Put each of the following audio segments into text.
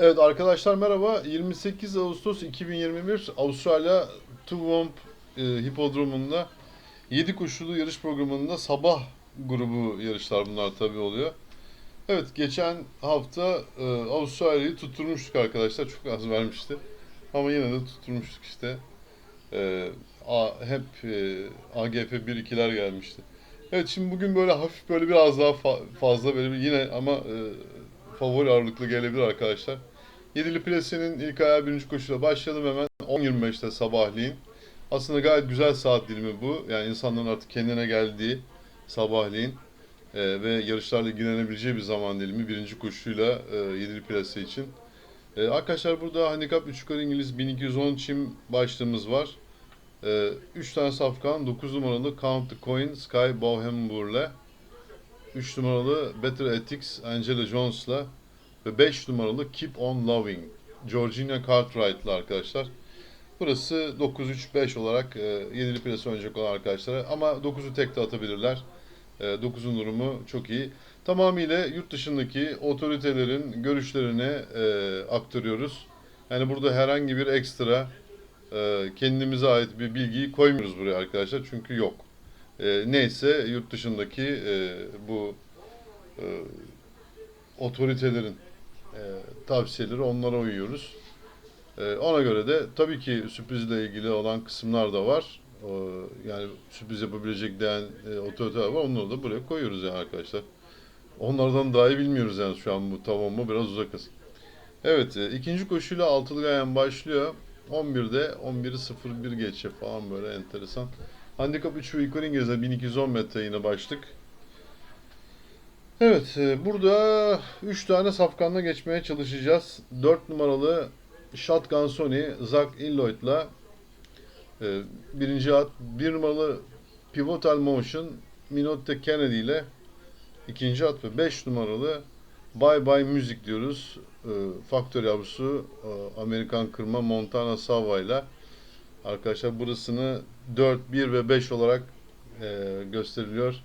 Evet arkadaşlar merhaba. 28 Ağustos 2021 Avustralya Toowoomba e, Hipodromu'nda 7 koşulu yarış programında sabah grubu yarışlar bunlar tabii oluyor. Evet geçen hafta e, Avustralya'yı tutturmuştuk arkadaşlar. Çok az vermişti. Ama yine de tutturmuştuk işte. E, A, hep e, AGF 1-2'ler gelmişti. Evet şimdi bugün böyle hafif böyle biraz daha fa- fazla böyle bir yine ama e, favori ağırlıklı gelebilir arkadaşlar. Yedili Plesi'nin ilk ayağı birinci koşuyla başladım hemen 10.25'te sabahleyin. Aslında gayet güzel saat dilimi bu. Yani insanların artık kendine geldiği sabahleyin e, ve yarışlarla ilgilenebileceği bir zaman dilimi birinci koşuyla e, Yedili Plesi için. E, arkadaşlar burada handikap 3 yukarı İngiliz 1210 çim başlığımız var. 3 tane safkan 9 numaralı Count the Coin Sky Bohembur'le 3 numaralı Better Ethics Angela Jones'la ve 5 numaralı Keep On Loving Georgina Cartwright'la arkadaşlar. Burası 9-3-5 olarak e, yedili plase oynayacak olan arkadaşlara ama 9'u tek de atabilirler. E, 9'un durumu çok iyi. Tamamıyla yurt dışındaki otoritelerin görüşlerini e, aktarıyoruz. Yani burada herhangi bir ekstra e, kendimize ait bir bilgiyi koymuyoruz buraya arkadaşlar çünkü yok. E, neyse yurt dışındaki e, bu e, otoritelerin tavsiyeleri onlara uyuyoruz. E, ona göre de tabii ki sürprizle ilgili olan kısımlar da var. Yani sürpriz yapabilecek diyen e, otoriteler var. Onları da buraya koyuyoruz yani arkadaşlar. Onlardan daha iyi bilmiyoruz yani şu an bu tamam mı biraz uzakız. Evet e, ikinci koşuyla altılı gayen başlıyor. 11'de 11'i 01 geçe falan böyle enteresan. Handikap 3 ve yukarı İngiliz'de 1210 metre yine başlık. Evet, e, burada 3 tane safkanla geçmeye çalışacağız. 4 numaralı Shotgun Sony, Zach Illoyd'la e, birinci at. 1 numaralı Pivotal Motion, Minotte Kennedy ile ikinci at ve 5 numaralı Bye Bye Music diyoruz. E, faktör yavrusu Amerikan kırma Montana Sava ile arkadaşlar burasını 4, 1 ve 5 olarak gösteriliyor.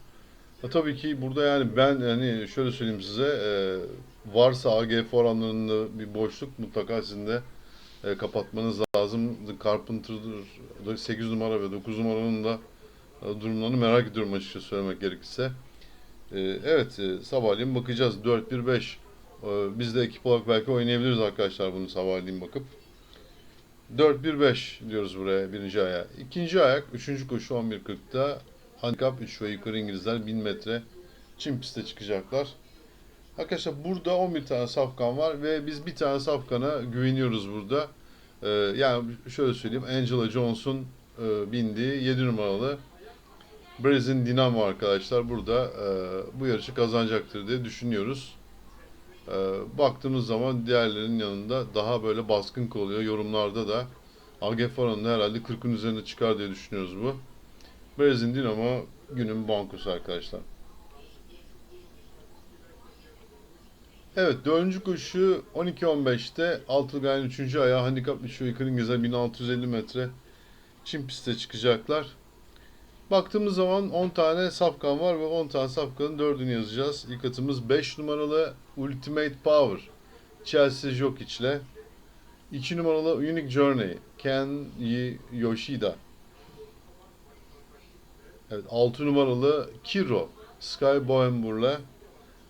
E, tabii ki burada yani ben yani şöyle söyleyeyim size e, varsa AGF oranlarında bir boşluk mutlaka sizin de e, kapatmanız lazım. The Carpenter'dır 8 numara ve 9 numaranın da e, durumlarını merak ediyorum açıkça söylemek gerekirse. E, evet e, sabahleyin bakacağız 4-1-5 e, biz de ekip olarak belki oynayabiliriz arkadaşlar bunu sabahleyin bakıp. 4-1-5 diyoruz buraya birinci aya. İkinci ayak, üçüncü koşu 11.40'da handikap 3 ve yukarı İngilizler 1000 metre çim piste çıkacaklar. Arkadaşlar burada 11 tane safkan var ve biz bir tane safkana güveniyoruz burada. Ee, yani şöyle söyleyeyim Angela Jones'un e, bindiği 7 numaralı Brezin Dinamo arkadaşlar burada e, bu yarışı kazanacaktır diye düşünüyoruz. E, baktığımız zaman diğerlerinin yanında daha böyle baskın oluyor. Yorumlarda da AGF oranında herhalde 40'ın üzerine çıkar diye düşünüyoruz bu. Brezin Dinamo günün bankosu arkadaşlar. Evet dördüncü koşu 12-15'te Altılgay'ın 3. ayağı handikap düşüyor İngilizler 1650 metre çim piste çıkacaklar. Baktığımız zaman 10 tane safkan var ve 10 tane safkanın 4'ünü yazacağız. İlk atımız 5 numaralı Ultimate Power Chelsea Jokic ile 2 numaralı Unique Journey Ken Yoshida Evet 6 numaralı Kiro Sky Boembur'la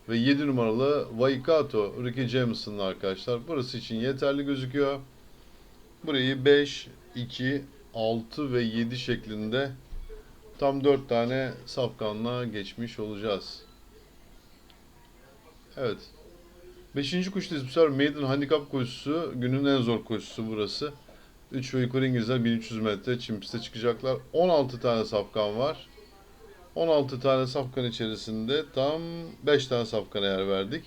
ve 7 numaralı Waikato Ricky Jameson'la arkadaşlar. Burası için yeterli gözüküyor. Burayı 5, 2, 6 ve 7 şeklinde tam 4 tane safkanla geçmiş olacağız. Evet. 5. koşudayız. Bu sefer Maiden Handicap koşusu. Günün en zor koşusu burası. 3 ve yukarı İngilizler 1300 metre çim piste çıkacaklar. 16 tane safkan var. 16 tane safkan içerisinde tam 5 tane safkana yer verdik.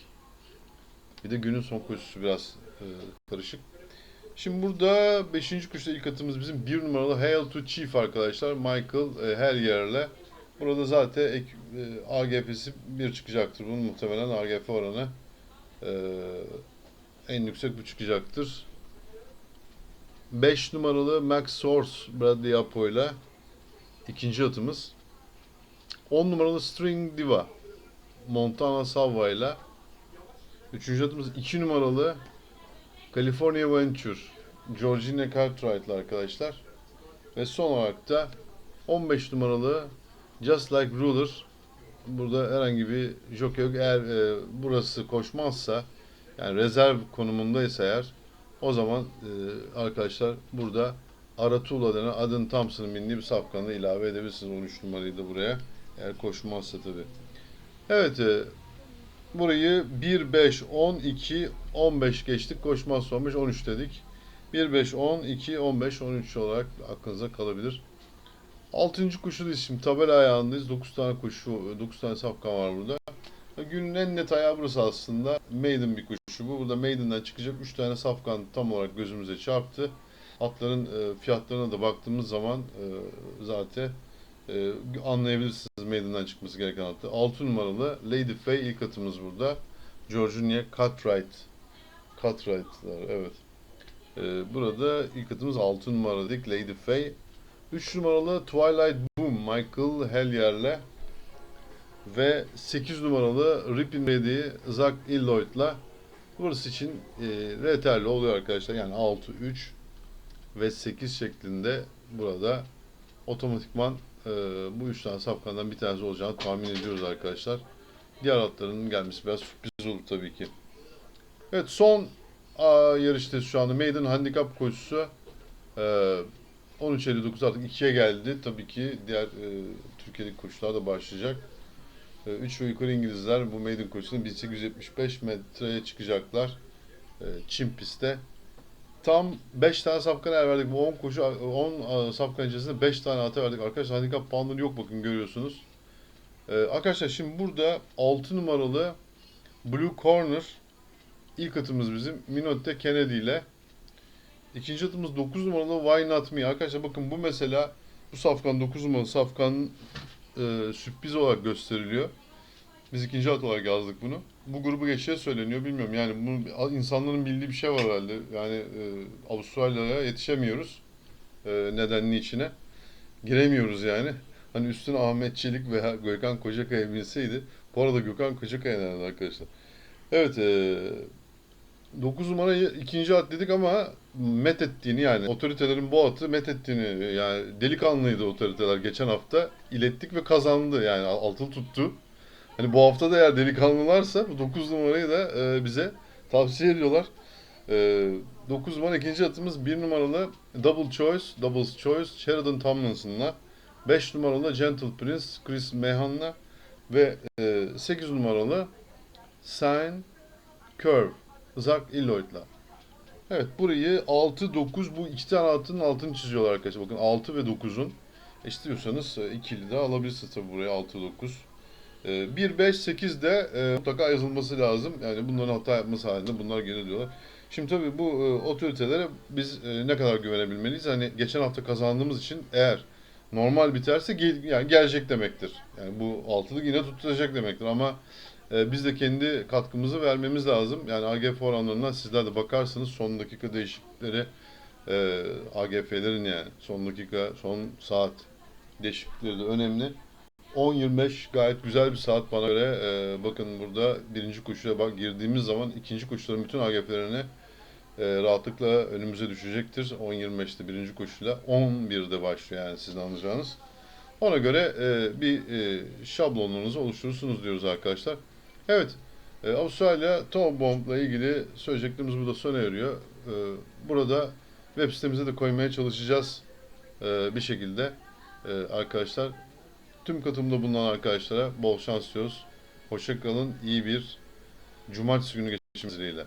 Bir de günün son koşusu biraz e, karışık. Şimdi burada 5. koşuda ilk atımız bizim 1 numaralı Hail to Chief arkadaşlar. Michael e, her yerle. Burada zaten ek, e, AGF'si 1 çıkacaktır. Bunun muhtemelen AGF oranı e, en yüksek bu çıkacaktır. 5 numaralı Max Source Bradley Apo ile ikinci atımız. 10 numaralı String Diva Montana Savva ile Üçüncü atımız 2 numaralı California Venture, Georgina Cartwright'la arkadaşlar. Ve son olarak da 15 numaralı Just Like Ruler. Burada herhangi bir jockey yok. Eğer e, burası koşmazsa yani rezerv konumundaysa eğer o zaman e, arkadaşlar burada Aratula denen Adın Thompson'ın bindiği bir safkanı ilave edebilirsiniz 13 numarayı da buraya. Eğer koşmazsa tabi. Evet e, burayı 1, 5, 10, 2, 15 geçtik. Koşmazsa 15, 13 dedik. 1, 5, 10, 2, 15, 13 olarak aklınıza kalabilir. 6. koşudayız şimdi tabela ayağındayız. 9 tane koşu, 9 tane safkan var burada. Günün en net ayağı burası aslında. Maiden bir koşu bu. Burada Maiden'den çıkacak 3 tane safkan tam olarak gözümüze çarptı. Atların e, fiyatlarına da baktığımız zaman e, zaten e, anlayabilirsiniz Maiden'den çıkması gereken atı. 6 numaralı Lady Faye ilk atımız burada. Georgina Cartwright. Cartwright'lar evet. E, burada ilk atımız 6 numaralık Lady Faye. 3 numaralı Twilight Boom Michael Hellier'le ve 8 numaralı Rippin Ready Zach Illoyd'la burası için e, yeterli oluyor arkadaşlar. Yani 6, 3 ve 8 şeklinde burada otomatikman e, bu üç tane safkandan bir tanesi olacağını tahmin ediyoruz arkadaşlar. Diğer atların gelmesi biraz sürpriz olur tabii ki. Evet son a, yarıştayız şu anda. Maiden Handicap koşusu. E, 13.59 artık 2'ye geldi. Tabii ki diğer e, Türkiye'deki koşular da başlayacak. 3 ve yukarı İngilizler bu maiden koşusunda 1875 metreye çıkacaklar. Çin pistte. Tam 5 tane safkan er verdik. Bu 10 koşu 10 safkan içerisinde 5 tane ata verdik. Arkadaşlar handikap puanları yok bakın görüyorsunuz. E, arkadaşlar şimdi burada 6 numaralı Blue Corner ilk atımız bizim. Minotte Kennedy ile. İkinci atımız 9 numaralı Why Not Me. Arkadaşlar bakın bu mesela bu safkan 9 numaralı safkan e, sürpriz olarak gösteriliyor. Biz ikinci at olarak yazdık bunu. Bu grubu geçeceği söyleniyor. Bilmiyorum yani bunu insanların bildiği bir şey var herhalde. Yani e, Avustralya'ya yetişemiyoruz. E, nedenli içine. Giremiyoruz yani. Hani üstüne Ahmet Çelik veya Gökhan Kocakaya binseydi. Bu arada Gökhan Kocakaya nerede arkadaşlar? Evet. E, 9 numarayı ikinci at dedik ama met ettiğini yani otoritelerin bu atı met ettiğini yani delikanlıydı otoriteler geçen hafta ilettik ve kazandı yani altın tuttu. Hani bu hafta da eğer delikanlılarsa bu 9 numarayı da e, bize tavsiye ediyorlar. E, 9 numara ikinci atımız 1 numaralı Double Choice, Double Choice Sheridan Tomlinson'la 5 numaralı Gentle Prince Chris Mehan'la ve e, 8 numaralı Sign Curve Zach Illoyd'la. Evet burayı 6 9 bu iki tane atın altını çiziyorlar arkadaşlar. Bakın 6 ve 9'un istiyorsanız e, ikili de alabilirsiniz tabii buraya 6 9. 1 5 8 de e, mutlaka yazılması lazım. Yani bunların hata yapması halinde bunlar gene diyorlar. Şimdi tabii bu e, otoritelere biz e, ne kadar güvenebilmeliyiz? Hani geçen hafta kazandığımız için eğer normal biterse gel, yani gelecek demektir. Yani bu altılık yine tutulacak demektir ama e, biz de kendi katkımızı vermemiz lazım. Yani AGF oranlarından sizler de bakarsınız son dakika değişiklikleri e, AGF'lerin yani son dakika, son saat değişiklikleri de önemli. 10-25 gayet güzel bir saat bana göre. E, bakın burada birinci koşuya bak girdiğimiz zaman ikinci koşuların bütün AGF'lerini e, rahatlıkla önümüze düşecektir. 10-25'te birinci koşuyla 11'de başlıyor yani sizin anlayacağınız. Ona göre e, bir e, şablonunuzu oluşturursunuz diyoruz arkadaşlar. Evet, e, Avustralya Tom Bomb'la ilgili söyleyeceklerimiz burada sona eriyor. E, burada web sitemize de koymaya çalışacağız e, bir şekilde e, arkadaşlar. Tüm katılımda bulunan arkadaşlara bol şans diliyoruz. Hoşçakalın, iyi bir cumartesi günü geçirmeniz dileğiyle.